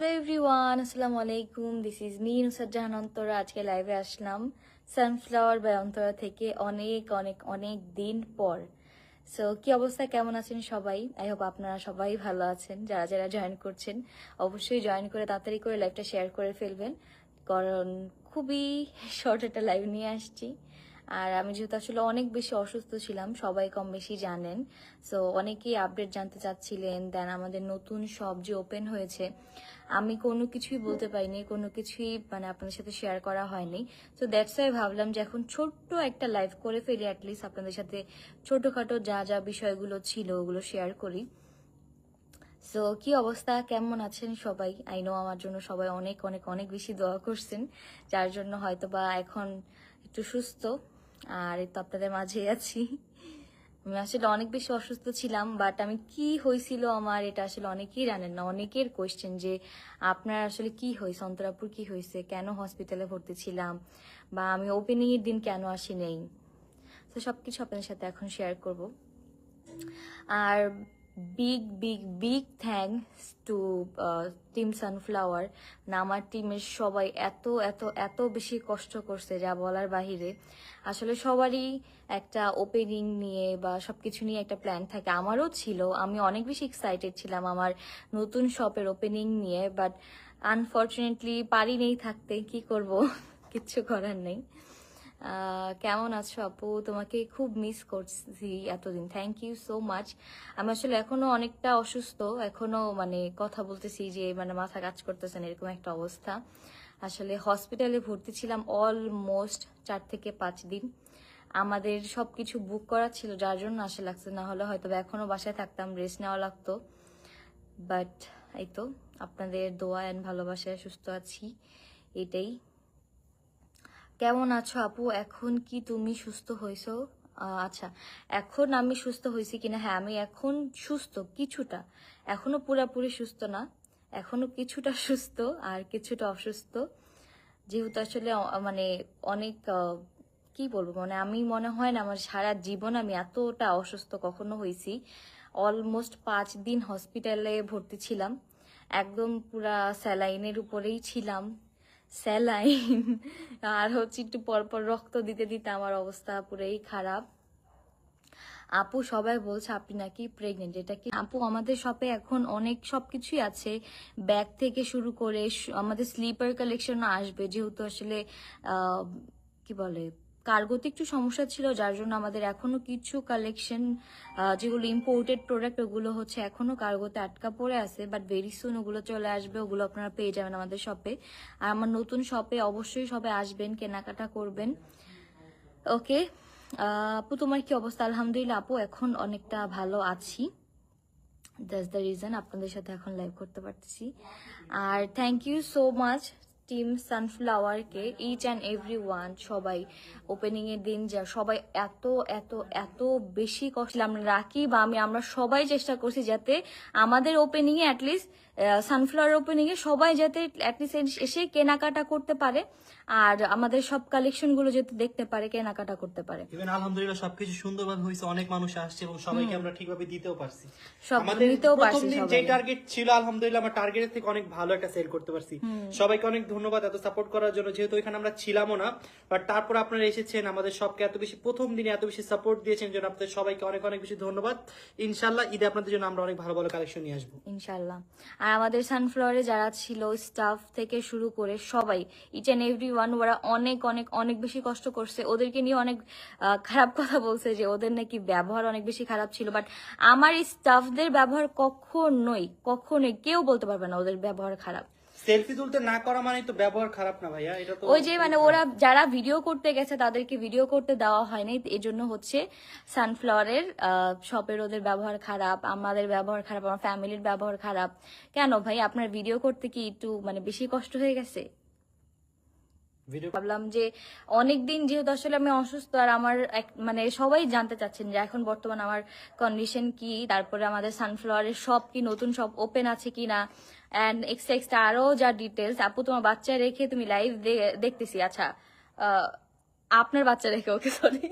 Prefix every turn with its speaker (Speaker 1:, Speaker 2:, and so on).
Speaker 1: Hello everyone আসসালামু আলাইকুম this is me Nusar Jahan Antara আজকে লাইভে আসলাম। সানফ্লাওয়ার বাই অন্তরা থেকে অনেক অনেক অনেক দিন পর। সো কি অবস্থা? কেমন আছেন সবাই? আই হোপ আপনারা সবাই ভালো আছেন। যারা যারা জয়েন করছেন, অবশ্যই জয়েন করে তাড়াতাড়ি করে লাইভটা শেয়ার করে ফেলবেন। কারণ খুবই শর্ট একটা লাইভ নিয়ে আসছি। আর আমি যেহেতু আসলে অনেক বেশি অসুস্থ ছিলাম, সবাই কম বেশি জানেন। সো অনেকেই আপডেট জানতে চাচ্ছিলেন দেন আমাদের নতুন সব যে ওপেন হয়েছে, আমি কোনো কিছুই বলতে পারিনি, কোনো কিছুই মানে আপনাদের সাথে শেয়ার করা হয়নি। তো দ্যাটস ওয়াই ভাবলাম যে এখন ছোট্ট একটা লাইভ করে ফেলি অ্যাটলিস্ট আপনাদের সাথে ছোটোখাটো যা যা বিষয়গুলো ছিল ওগুলো শেয়ার করি। সো কি অবস্থা? কেমন আছেন সবাই? আই নো আমার জন্য সবাই অনেক অনেক অনেক বেশি দোয়া করছেন, যার জন্য হয়তো বা এখন একটু সুস্থ। আর এই তো আপনাদের মাঝে আছি। আমি আসলে অনেক বেশি অসুস্থ ছিলাম বাট আমি কি হয়েছিল আমার এটা আসলে অনেকেই জানেন না। অনেকের কোয়েশ্চেন যে, আপনার আসলে কি হয়েছে? অন্তরাপুর কি হয়েছে? কেন হসপিটালে ভর্তি ছিলাম? বা আমি ওপেনিং এর দিন কেন আসি নেই? তো সবকিছু আপনাদের সাথে এখন শেয়ার করব। আর big big big thanks to team Sunflower আমার টিমের সবাই এত এত এত বেশি কষ্ট করছে যা বলার বাহিরে। আসলে সবারই একটা ওপেনিং নিয়ে বা সবকিছু নিয়ে একটা প্ল্যান থাকে। আমারও ছিল। আমি অনেক বেশি এক্সাইটেড ছিলাম আমার নতুন শপের ওপেনিং নিয়ে। বাট আনফর্চুনেটলি পারি নেই থাকতে। কি করব? কিচ্ছু করার নেই। কেমন আছো আপু? তোমাকে খুব মিস করছি এতদিন। থ্যাংক ইউ সো মাচ আমি আসলে এখনও অনেকটা অসুস্থ। এখনও মানে কথা বলতেছি যে মানে মাথা কাজ করতেছেন এরকম একটা অবস্থা। আসলে হসপিটালে ভর্তি ছিলাম অলমোস্ট চার থেকে পাঁচ দিন। আমাদের সব কিছু বুক করা ছিল, যার জন্য আসে লাগছে। না হলে হয়তো বা এখনও বাসায় থাকতাম রেস্ট নেওয়া লাগতো। বাট এই তো, আপনাদের দোয়া অ্যান্ড ভালোবাসায় সুস্থ আছি। এটাই। কেমন আছো আপু? এখন কি তুমি সুস্থ হয়েছো আচ্ছা এখন আমি সুস্থ হয়েছি কিনা? হ্যাঁ আমি এখন সুস্থ, কিছুটা। এখনও পুরাপুরি সুস্থ না, এখনও কিছুটা সুস্থ আর কিছুটা অসুস্থ। যেহেতু আসলে মানে অনেক কি বলব? মানে আমি মনে হয় না আমার সারা জীবন আমি এতটা অসুস্থ কখনো হয়েছি অলমোস্ট পাঁচ দিন হসপিটালে ভর্তি ছিলাম। একদম পুরা স্যালাইনের উপরেই ছিলাম। স্যালাইন। আর হচ্ছে একটু পরপর রক্ত দিতে দিতে আমার অবস্থা পুরোই খারাপ। আপু সবাই বলছে, আপনি নাকি প্রেগনেন্ট এটা কি? আপু, আমাদের শপে এখন অনেক সবকিছুই আছে। ব্যাগ থেকে শুরু করে আমাদের স্লিপার কালেকশনও আসবে। যেহেতু আসলে কি বলে কার্গোতে একটু সমস্যা ছিল, যার জন্য আমাদের এখনও কিছু কালেকশন যেগুলো ইম্পোর্টেড প্রোডাক্ট ওগুলো হচ্ছে এখনও কার্গোতে আটকা পড়ে আছে বাট ভেরি সুন ওগুলো চলে আসবে, ওগুলো আপনারা পেয়ে যাবেন আমাদের শপে আর আমার নতুন শপে অবশ্যই সবাই আসবেন, কেনাকাটা করবেন। ওকে আপু, তোমার কি অবস্থা? আলহামদুলিল্লাহ আপু, এখন অনেকটা ভালো আছি। দ্যাটস দ্য রিজন আপনাদের সাথে এখন লাইভ করতে পারতেছি। আর thank you so much team সানফ্লাওয়ারকে each and every one সবাই ওপেনিং এর দিন যা সবাই এত এত এত বেশি কষ্ট আমরা রাখি বা আমি আমরা সবাই চেষ্টা করছি যাতে আমাদের ওপেনিং এ অ্যাটলিস্ট সানফ্লাওয়ার ওপেনিং এ সবাই যাতে অ্যাটলিস্ট এসে কেনাকাটা করতে পারে আর আমাদের সব কালেকশনগুলো যাতে দেখতে পারে কেনাকাটা করতে পারে।
Speaker 2: ইভেন আলহামদুলিল্লাহ সবকিছু সুন্দরভাবে হয়েছে অনেক মানুষ আসছে এবং সবাইকে আমরা ঠিকভাবে দিতেও পারছি। আমাদের প্রথম
Speaker 1: পারছি।
Speaker 2: যে টার্গেট ছিল আলহামদুলিল্লাহ আমরা টার্গেটের থেকে অনেক ভালো একটা সেল করতে পারছি। সবাইকে অনেক ধন্যবাদ এত সাপোর্ট করার জন্য। যেহেতু এখানে আমরা ছিলামও না বাট তারপর আপনারা এসেছেন আমাদের সবকে এত বেশি, প্রথম দিনে এত বেশি সাপোর্ট দিয়েছেন জন্য আপনাদের সবাইকে অনেক অনেক বেশি ধন্যবাদ। ইনশাল্লাহ ঈদে আপনাদের জন্য আমরা অনেক ভালো ভালো কালেকশন নিয়ে আসব।
Speaker 1: ইনশাল্লাহ আর আমাদের সানফ্লাওয়ারে যারা ছিল স্টাফ থেকে শুরু করে সবাই ইচ অ্যান্ড এভরি ওয়ান ওরা অনেক অনেক অনেক বেশি কষ্ট করছে। ওদেরকে নিয়ে অনেক খারাপ কথা বলছে যে ওদের নাকি ব্যবহার অনেক বেশি খারাপ ছিল বাট আমার এই স্টাফদের ব্যবহার কখনোই কখনোই কেউ বলতে পারবে না ওদের ব্যবহার খারাপ।
Speaker 2: সেলফি তুলতে না করা মানে তো ব্যবহার খারাপ না ভাইয়া এটা তো
Speaker 1: ওই যে মানে ওরা যারা ভিডিও করতে গেছে তাদেরকে ভিডিও করতে দেওয়া হয়নি এই জন্য হচ্ছে সানফ্লাওয়ারের শপের ওদের ব্যবহার খারাপ আমাদের ব্যবহার খারাপ আমার ফ্যামিলির ব্যবহার খারাপ। কেন ভাই? আপনার ভিডিও করতে কি একটু মানে বেশি কষ্ট হয়ে গেছে?
Speaker 2: ভিডিও
Speaker 1: ভাবলাম যে অনেক দিন যেহেতু আসলে আমি অসুস্থ আর আমার মানে সবাই জানতে চাচ্ছেন যে এখন বর্তমান আমার কন্ডিশন কি, তারপরে আমাদের সানফ্লাওয়ারের সব কি, নতুন সব ওপেন আছে কি না অ্যান্ড এক্সট্রা এক্সট্রা আরও যা ডিটেলস আপু তোমার বাচ্চা রেখে তুমি লাইভ দেখতেছি আচ্ছা আপনার বাচ্চা রেখে ওকে সরি